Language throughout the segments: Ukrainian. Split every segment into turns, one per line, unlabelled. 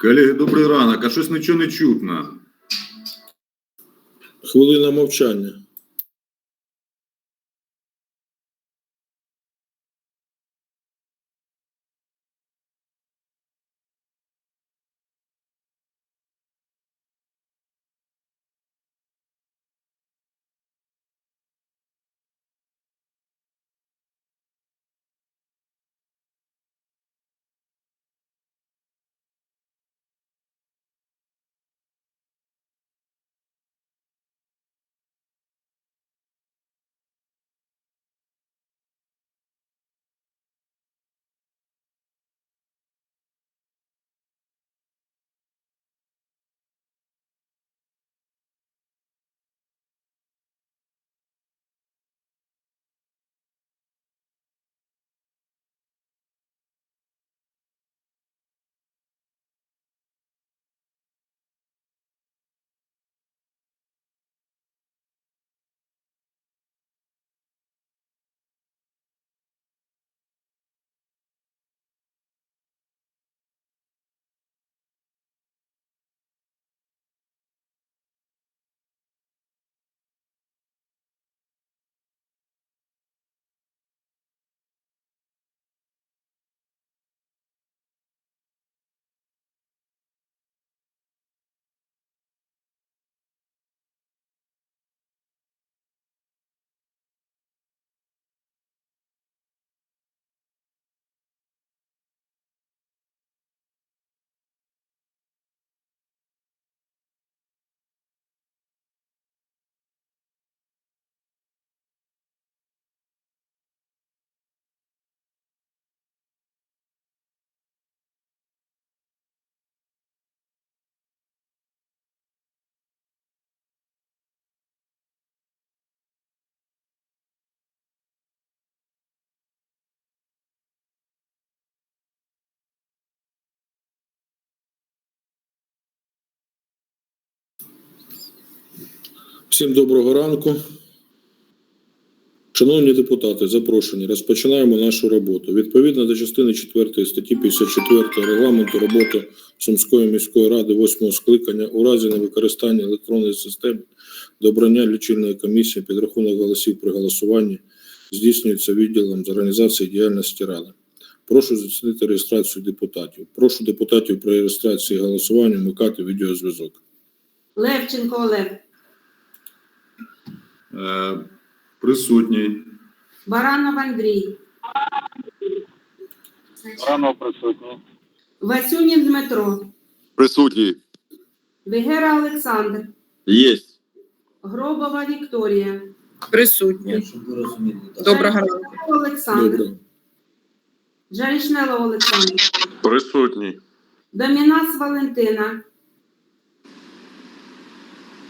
Колеги, добрий ранок, а щось нічого не чутно.
Хвилина мовчання. Всім доброго ранку. Шановні депутати, запрошені, розпочинаємо нашу роботу. Відповідно до частини 4 статті 54 регламенту роботи Сумської міської ради 8 скликання у разі невикористання електронної системи до обрання лічильної комісії підрахунок голосів при голосуванні здійснюється відділом з організації діяльності ради. Прошу здійснити реєстрацію депутатів. Прошу депутатів при реєстрації голосування вмикати відеозв'язок.
Левченко Олег,
присутній.
Баранов Андрій,
Рано присутні.
Васюнін Дмитро,
Присутній.
Вегера Олександр,
Єсть.
Гробова Вікторія,
Присутні. Доброго ранку.
Олександр,
Добре.
Олександр,
Присутній.
Домінас Валентина.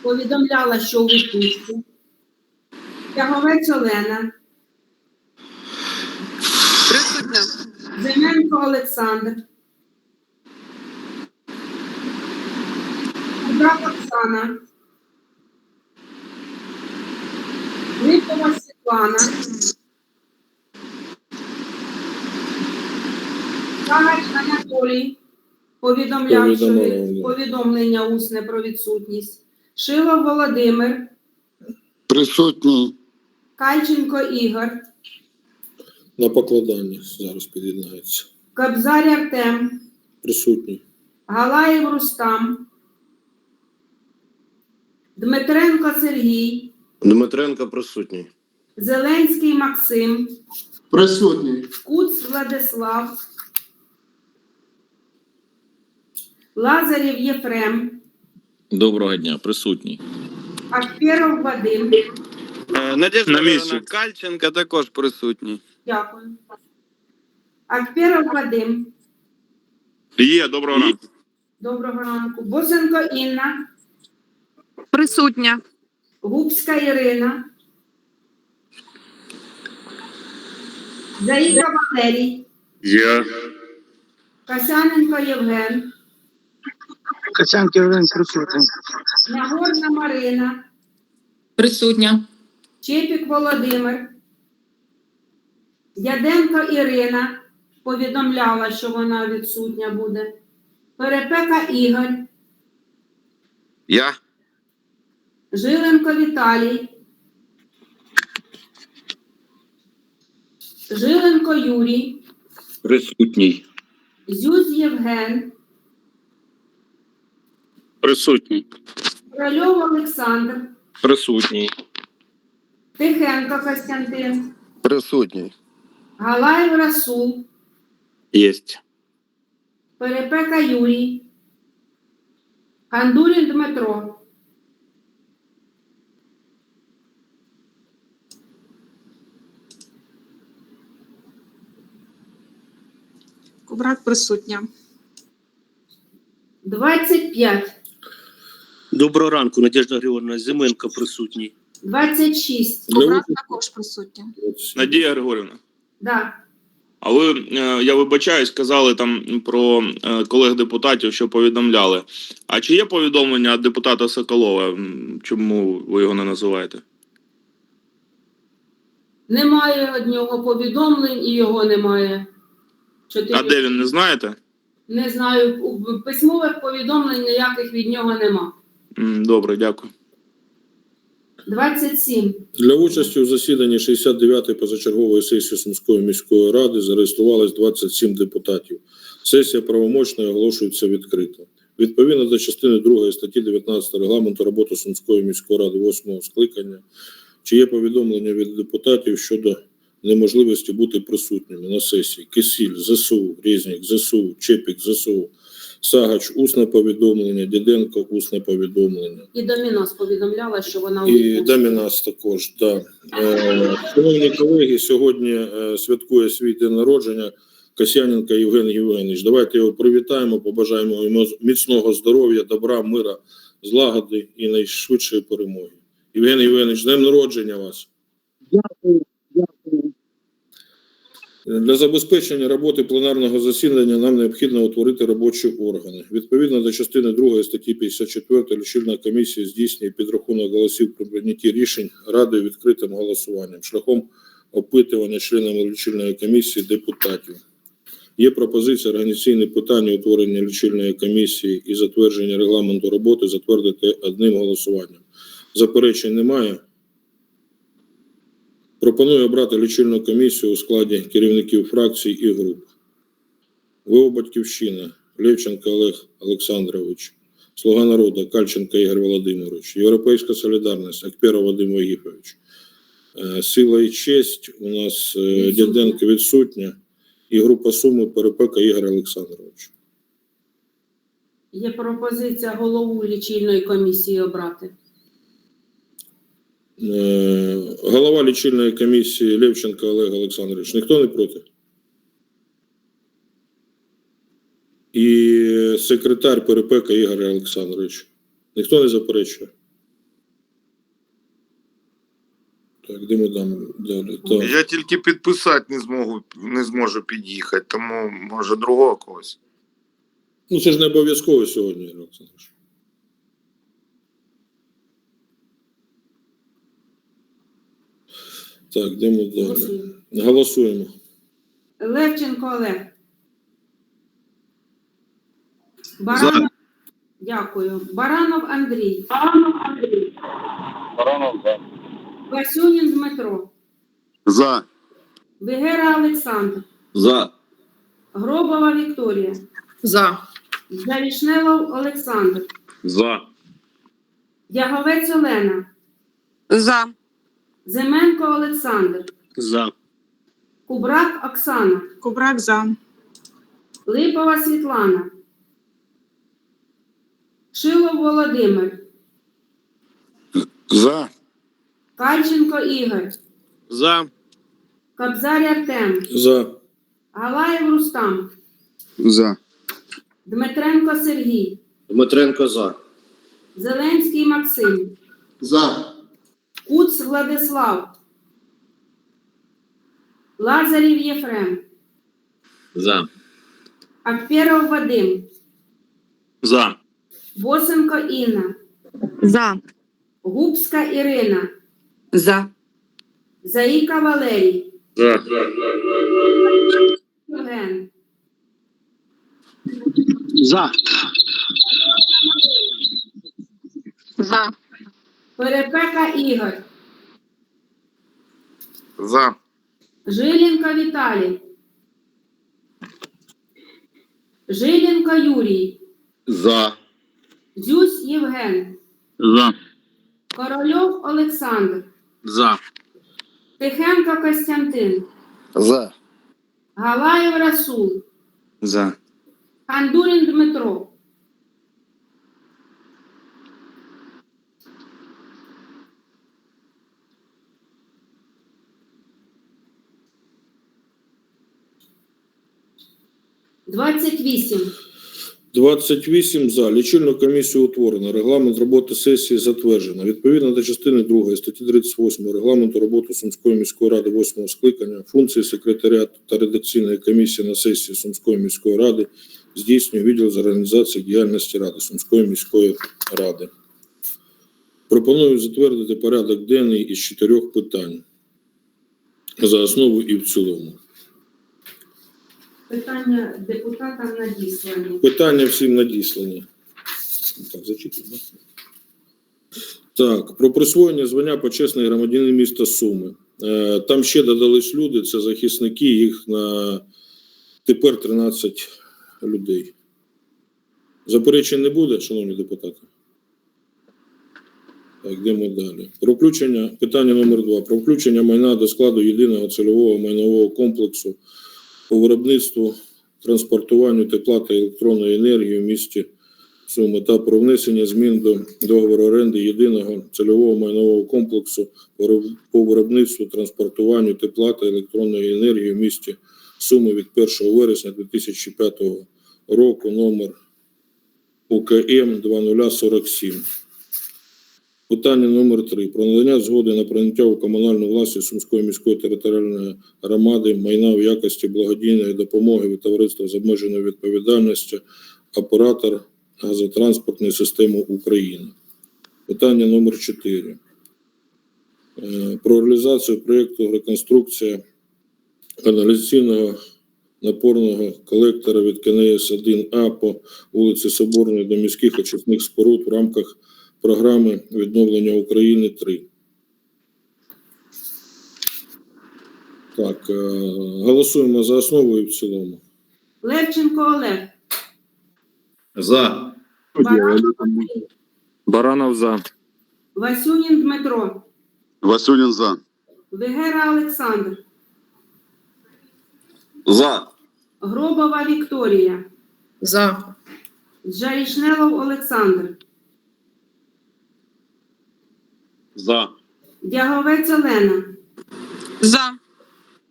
Повідомляла, що у відпустці. Тяговець Олена,
Присутня.
Зименко Олександр. Кудрак Оксана. Липова Світлана. Кагач Анатолій. Повідомляв, що від- повідомлення усне про відсутність. Шилов Володимир.
Присутній.
Кальченко Ігор.
На покладанні зараз під'єднається.
Кобзар Артем.
Присутній.
Галаєв Рустам, Дмитренко Сергій,
Дмитренко присутній.
Зеленський Максим,
Присутній.
Куц Владислав, Лазарєв Єфрем,
Доброго дня, присутній.
Акперов Вадим.
Е, Надежда
На місці.
Івановна Кальченка також присутній.
Дякую. Акперов Вадим.
Є, доброго ранку.
Доброго ранку. Босенко Інна,
Присутня.
Губська Ірина. Заїка Валерій,
Є.
Касяненко Євген,
Качанки Євген присутній.
Нагорна Марина,
Присутня.
Чепік Володимир, Яденко Ірина повідомляла, що вона відсутня буде. Перепека Ігор,
Я.
Жиленко Віталій, Жиленко Юрій,
Присутній.
Зюз Євген,
Присутній.
Корольов Олександр,
Присутній.
Тихенко Костянтин,
Присутній.
Галаєв Расул,
Єсть.
Перепека Юрій, Хандурін Дмитро,
Кубрак присутня.
25,
Доброго ранку, Надежда Григорівна. Зименко присутній.
26,
Для
Кубрак
участі
також присутня.
Надія Григорівна.
да.
А ви, е, я вибачаюсь, казали там про е, колег депутатів, що повідомляли. А чи є повідомлення від депутата Соколова? Чому ви його не називаєте?
Немає од нього повідомлень і його немає. Чотири.
А де він не знаєте?
Не знаю, письмових повідомлень ніяких від нього нема.
Добре, дякую.
27,
Для участі у засіданні 69-ї позачергової сесії Сумської міської ради зареєструвалось 27 депутатів. Сесія правомочна і оголошується відкрито. Відповідно до частини 2 статті 19 регламенту роботи Сумської міської ради 8 скликання, чи є повідомлення від депутатів щодо неможливості бути присутніми на сесії Кисіль, ЗСУ, Різнік, ЗСУ, Чепік, ЗСУ, Сагач, усне повідомлення, Діденко, усне повідомлення.
і Домінос повідомляла, що вона
І. Дамінас також, да. Е, Шановні колеги, сьогодні е, святкує свій день народження Касяненко Євген Євгенович. Давайте його привітаємо, побажаємо йому міцного здоров'я, добра, мира, злагоди і найшвидшої перемоги. Євген Євгенович, з днем народження вас.
Дякую. Дякую.
Для забезпечення роботи пленарного засідання нам необхідно утворити робочі органи. Відповідно до частини 2 статті 54 лічильна комісія здійснює підрахунок голосів при прийнятті рішень радою відкритим голосуванням шляхом опитування членами лічильної комісії депутатів. Є пропозиція організаційне питання утворення лічильної комісії і затвердження регламенту роботи затвердити одним голосуванням. Заперечень немає. Пропоную обрати лічильну комісію у складі керівників фракцій і груп. ВО «Батьківщина» Левченко Олег Олександрович, Слуга народу Кальченко Ігор Володимирович, Європейська солідарність Акперов Вадим Вагіфович, Е, Сила і честь у нас е, Дяденко відсутня і група Суми Перепека Ігор Олександрович.
Є пропозиція голову лічильної комісії обрати.
Е, Голова лічильної комісії Левченко Олег Олександрович. Ніхто не проти? І секретар Перепека Ігор Олександрович. Ніхто не заперечує? Так, де ми дам далі? Так.
Я тільки підписати не зможу, не зможу під'їхати, тому може другого когось.
Ну, це ж не обов'язково сьогодні, Олександрович. Так, де ми далі?
Голосуємо.
Голосуємо.
Левченко Олег. Баранов. Дякую. Баранов Андрій.
Баранов за.
Васюнін Дмитро.
За.
Вегера Олександр.
За.
Гробова Вікторія.
За.
Завішнелов Олександр.
За.
Яговець Олена.
За.
Зименко Олександр.
За.
Кубрак Оксана.
Кубрак за.
Липова Світлана. Шилов Володимир.
За.
Кальченко Ігор.
За.
Кобзар Артем.
За.
Галаєв Рустам.
За.
Дмитренко Сергій.
Дмитренко за.
Зеленський Максим.
За.
Куц Владислав. Лазарів Єфрем.
За.
Акперов Вадим.
За.
Босенко Інна.
За.
Губська Ірина.
За.
Заїка Валерій.
За.
Євген.
За.
За.
Перепека Ігор,
За.
Жилінка Віталій, Жилінка Юрій,
За.
Дзюсь Євген,
За.
Корольов Олександр,
За.
Тихенко Костянтин,
За.
Галаєв Расул,
За.
Хандурін Дмитро, Двадцять вісім.
28 за. Лічильну комісію утворено. Регламент роботи сесії затверджено. Відповідно до частини 2 статті 38 регламенту роботи Сумської міської ради 8 скликання функції секретаріату та редакційної комісії на сесії Сумської міської ради здійснює відділ з організації діяльності ради Сумської міської ради. Пропоную затвердити порядок денний із чотирьох питань за основу і в цілому.
Питання депутатам надіслані.
Питання всім надіслані. Так, зачитуй, да? Так, про присвоєння звання почесний громадянин міста Суми. Е, Там ще додались люди, це захисники, їх на тепер 13 людей. Заперечень не буде, шановні депутати? Так, йдемо далі. Про включення, питання номер два. Про включення майна до складу єдиного цільового майнового комплексу по виробництву транспортуванню тепла та електронної енергії в місті Суми та про внесення змін до договору оренди єдиного цільового майнового комплексу по виробництву транспортуванню тепла та електронної енергії в місті Суми від 1 вересня 2005 року номер УКМ 2047. Питання номер 3 Про надання згоди на прийняття у комунальну власність Сумської міської територіальної громади майна в якості благодійної допомоги від товариства з обмеженою відповідальністю оператор газотранспортної системи України. Питання номер 4 Про реалізацію проєкту реконструкція каналізаційного напорного колектора від КНС 1А по вулиці Соборної до міських очисних споруд в рамках програми відновлення України 3. Так, е, голосуємо за основу і в цілому.
Левченко Олег,
За.
Баранов
Баранов за.
Васюнін Дмитро,
Васюнін за.
Вегера Олександр,
За.
Гробова Вікторія,
За.
Джарішнелов Олександр,
За.
Дяговець Олена,
За.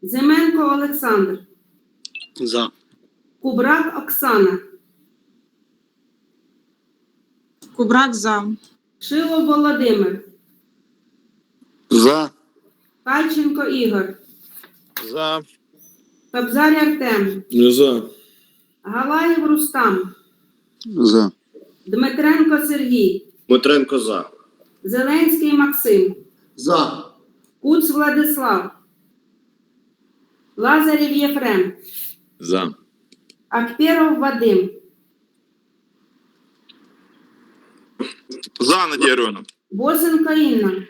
Зименко Олександр,
За.
Кубрак Оксана,
Кубрак за.
Шилов Володимир,
За.
Кальченко Ігор,
За.
Кобзар Артем,
за.
Галаєв Рустам,
За.
Дмитренко Сергій,
Дмитренко за.
Зеленський Максим,
За.
Куц Владислав, Лазарів Єфрем,
За.
Акперов Вадим,
За Надія Григорівна.
Бозенко Інна,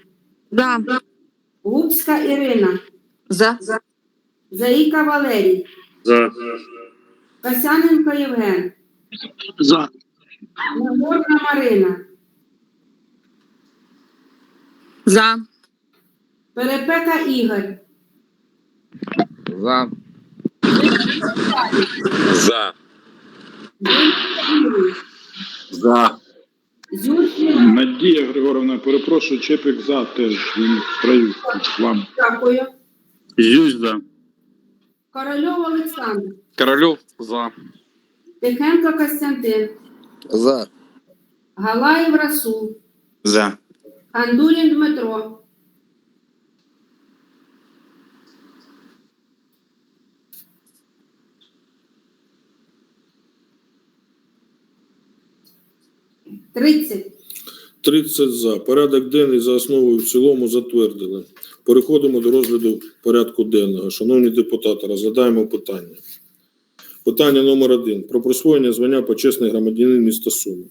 За.
Губська Ірина,
За.
Заїка Валерій,
За.
Касяненко Євген,
За.
Нагорна Марина,
За.
Перепека Ігор,
За. За. За.
Надія Григорівна, перепрошую, Чепік за теж він в вам.
дякую.
Зюсь за.
Корольов Олександр,
Корольов за.
Тихенко Костянтин,
За.
Галаєв Расул,
За.
Хандурін Дмитро, Тридцять.
30 за. Порядок денний за основу і в цілому затвердили. Переходимо до розгляду порядку денного. Шановні депутати, розглядаємо питання. Питання номер один. Про присвоєння звання почесний громадянин міста Суми.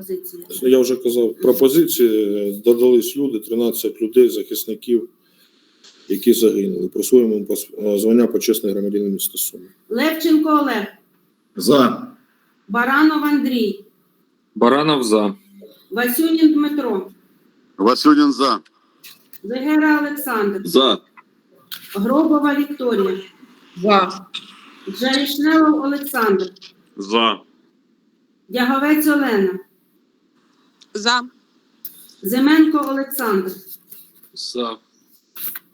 Пропозиція.
Я вже казав, пропозиції додались люди, 13 людей, захисників, які загинули. Присвоїмо пос- е, звання почесний громадянин міста Суми.
Левченко Олег.
За.
Баранов Андрій.
Баранов за.
Васюнін Дмитро.
Васюнін за.
Вегера Олександр.
За.
Гробова Вікторія.
За.
Джарішнелов Олександр.
За.
Дяговець Олена.
За.
Зименко Олександр.
За.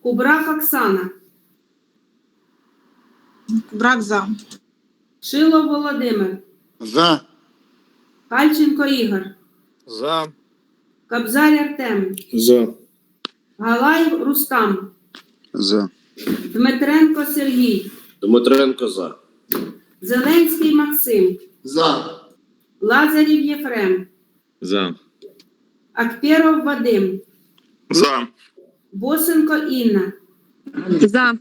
Кубрак Оксана.
Кубрак за.
Шилов Володимир.
За.
Кальченко Ігор.
За.
Кобзар Артем.
За.
Галаєв Рустам.
За.
Дмитренко Сергій.
Дмитренко за.
Зеленський Максим.
За.
Лазарів Єфрем.
За.
Акперов Вадим.
За.
Босенко Інна.
За.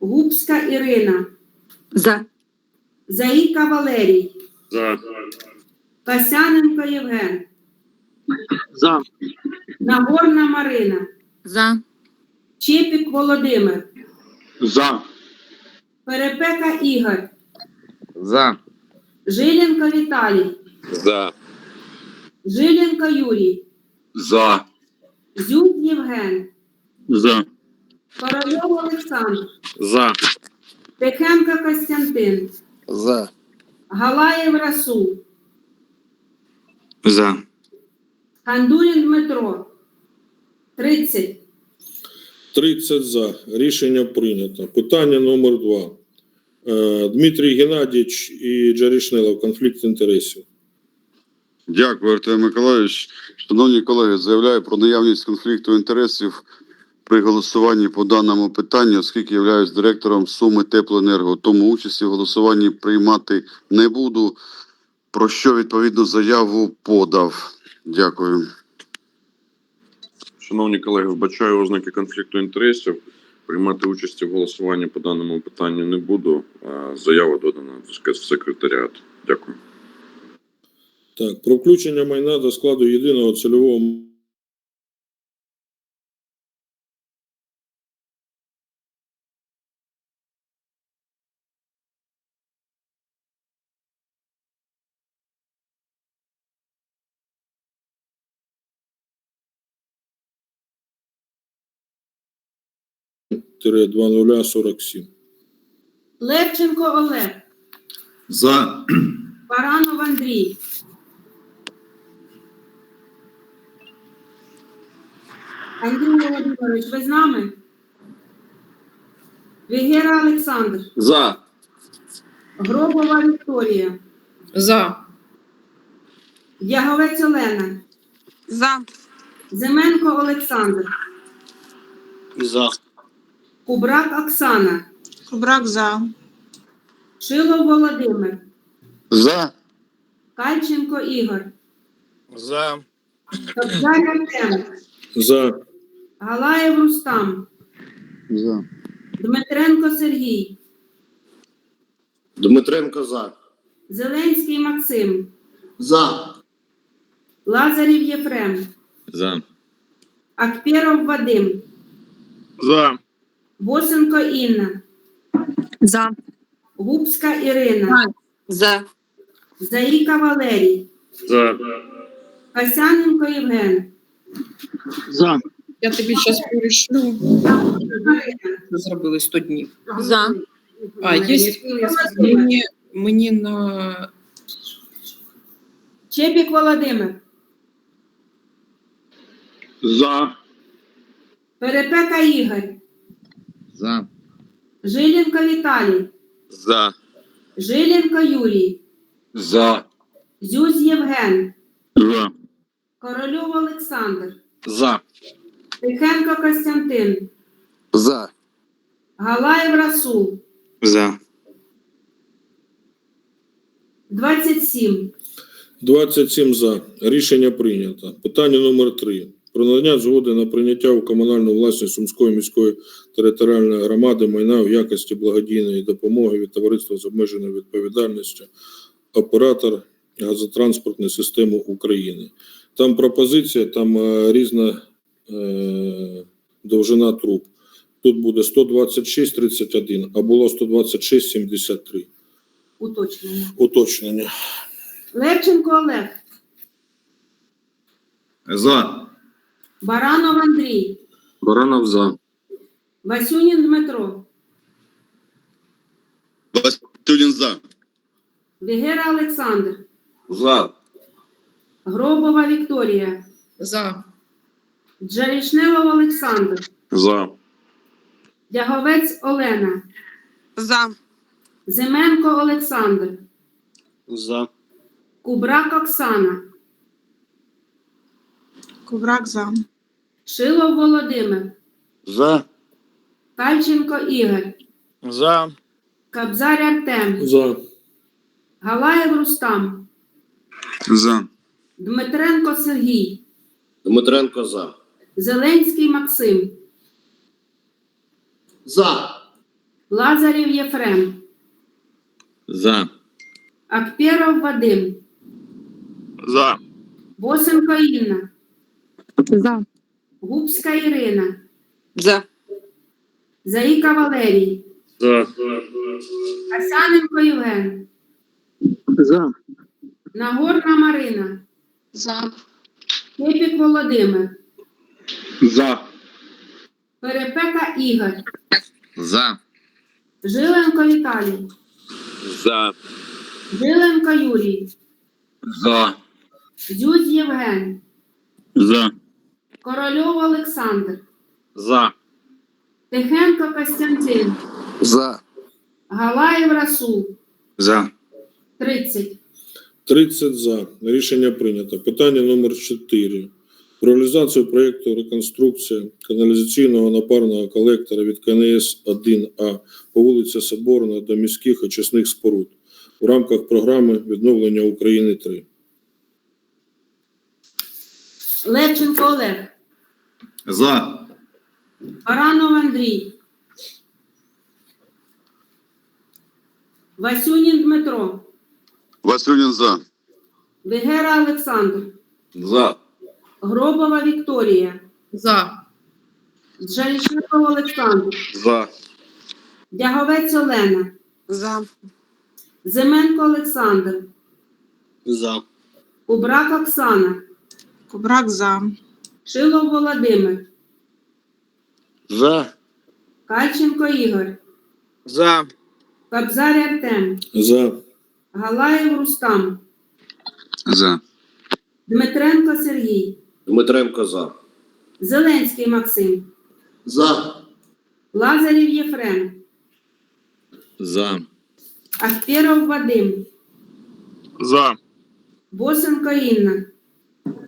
Губська Ірина.
За.
Заїка Валерій.
За.
Касяненко Євген.
За.
Нагорна Марина.
За.
Чепік Володимир.
За.
Перепека Ігор.
За.
Жиленко Віталій.
За.
Жиленко Юрій.
За.
Зюк Євген.
За.
Корольов Олександр.
За.
Тихенко Костянтин.
За.
Галаєв Расул.
За.
Хандурін Дмитро. 30.
30 за. Рішення прийнято. Питання номер два. Е, Дмитрій Геннадійович і Джарішнелов. Конфлікт інтересів.
Дякую, Артем Миколаївич. Шановні колеги, заявляю про наявність конфлікту інтересів при голосуванні по даному питанню, оскільки являюсь директором Суми Теплоенерго. Тому участі в голосуванні приймати не буду. Про що відповідну заяву подав. Дякую.
Шановні колеги, вбачаю ознаки конфлікту інтересів. Приймати участь в голосуванні по даному питанню не буду. Заява додана в секретаріат. Дякую.
Так, про включення майна до складу єдиного цільового тире 2047.
Левченко Олег.
За.
Баранов Андрій. Андрій Володимирович, ви з нами? Вігера Олександр.
За.
Гробова Вікторія.
За.
Яговець Олена.
За.
Зименко Олександр.
За.
Кубрак Оксана.
Кубрак за.
Шилов Володимир.
За.
Кальченко Ігор.
За.
Кобзар Артем.
За.
Галаєв Рустам.
За.
Дмитренко Сергій.
Дмитренко за.
Зеленський Максим.
За.
Лазарів Єфрем.
За.
Акперов Вадим.
За.
Босенко Інна.
За.
Губська Ірина.
За.
Заїка Валерій.
За.
Касяненко Євген.
За.
Я тобі зараз перешлю. Зробили 100 днів.
За.
А, є мені, мені на
Чепік Володимир.
За.
Перепека Ігор.
За.
Жиленко Віталій.
За.
Жиленко Юрій.
За.
Зюз Євген.
За.
Корольов Олександр.
За.
Тихенко Костянтин.
За.
Галаєв Расул.
За.
27.
27 за. Рішення прийнято. Питання номер 3. про надання згоди на прийняття у комунальну власність Сумської міської територіальної громади майна в якості благодійної допомоги від товариства з обмеженою відповідальністю оператор газотранспортної системи України. Там пропозиція, там е, різна довжина труб. Тут буде 126,31, а було 126,73.
Уточнення.
Уточнення.
Левченко Олег,
За.
Баранов Андрій,
Баранов за.
Васюнін Дмитро,
Васюнін за.
Вегера Олександр,
За.
Гробова Вікторія,
За.
Джарішневов Олександр,
За.
Дяговець Олена,
За.
Зименко Олександр,
За.
Кубрак Оксана,
Коврак за.
Шилов Володимир,
За.
Кальченко Ігор,
За.
Кабзар Артем,
За.
Галаєв Рустам,
За.
Дмитренко Сергій,
Дмитренко за.
Зеленський Максим,
За.
Лазарів Єфрем,
За.
Акперов Вадим,
За.
Босенко Інна,
За.
Губська Ірина,
За.
Заїка Валерій,
За.
Асяненко Євген,
За.
Нагорна Марина,
За.
Кепік Володимир,
За.
Перепека Ігор,
За.
Жиленко Віталій,
За.
Жиленко Юрій,
За.
Дзюдь Євген,
За.
Корольов Олександр,
За.
Тихенко Костянтин,
За.
Галаєв Расул,
За.
30.
30 за. Рішення прийнято. Питання номер 4. Реалізацію проєкту реконструкція каналізаційного напарного колектора від КНС 1А по вулиці Соборна до міських очисних споруд в рамках програми відновлення України 3.
Левченко Олег,
За.
Баранов Андрій, Васюнін Дмитро,
Васюнін за.
Вегера Олександр,
За.
Гробова Вікторія,
За.
Джалішников Олександр,
За.
Дяговець Олена,
За.
Зименко Олександр,
За.
Кубрак Оксана,
Коврак за.
Шилов Володимир,
За.
Кальченко Ігор,
За.
Кабзар Артем,
За.
Галаєв Рустам,
За.
Дмитренко Сергій,
Дмитренко за.
Зеленський Максим,
За.
Лазарів Єфрем,
За.
Ахперов Вадим,
За.
Босенко Інна,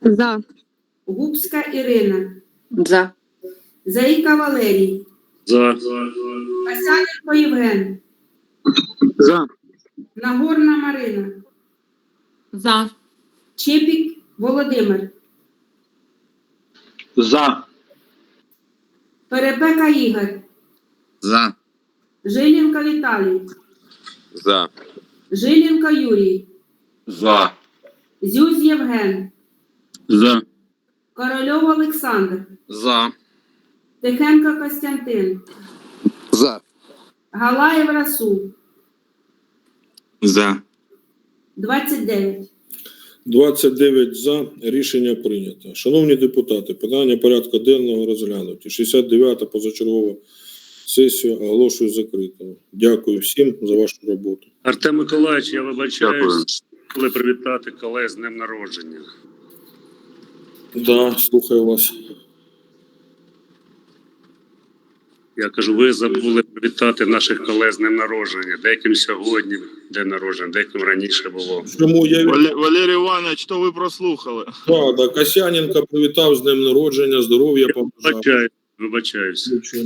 За.
Губська Ірина,
За.
Заїка Валерій,
За.
Касяненко Євген,
За.
Нагорна Марина,
За.
Чепік Володимир,
За.
Перепека Ігор,
За.
Жилінко Віталій,
За.
Жилінко Юрій,
За.
Зюз Євген,
За.
Корольов Олександр,
За.
Тихенко Костянтин,
За.
Галаєв Расул,
За.
29.
29 за. Рішення прийнято. Шановні депутати, питання порядку денного розглянуті. 69-та позачергова сесія оголошую закритою. Дякую всім за вашу роботу.
Артем Миколаївич, я
вибачаю,
вибачаюсь, коли привітати колег з днем народження.
Да, слухаю вас.
Я кажу, ви забули привітати наших колег з днем народження. Деяким сьогодні день народження, деяким раніше було.
Чому я від...
Валерій Іванович, то ви прослухали.
Так, да, Касяненко привітав з днем народження, здоров'я побажав.
Вибачаю, вибачаюсь.
Нічого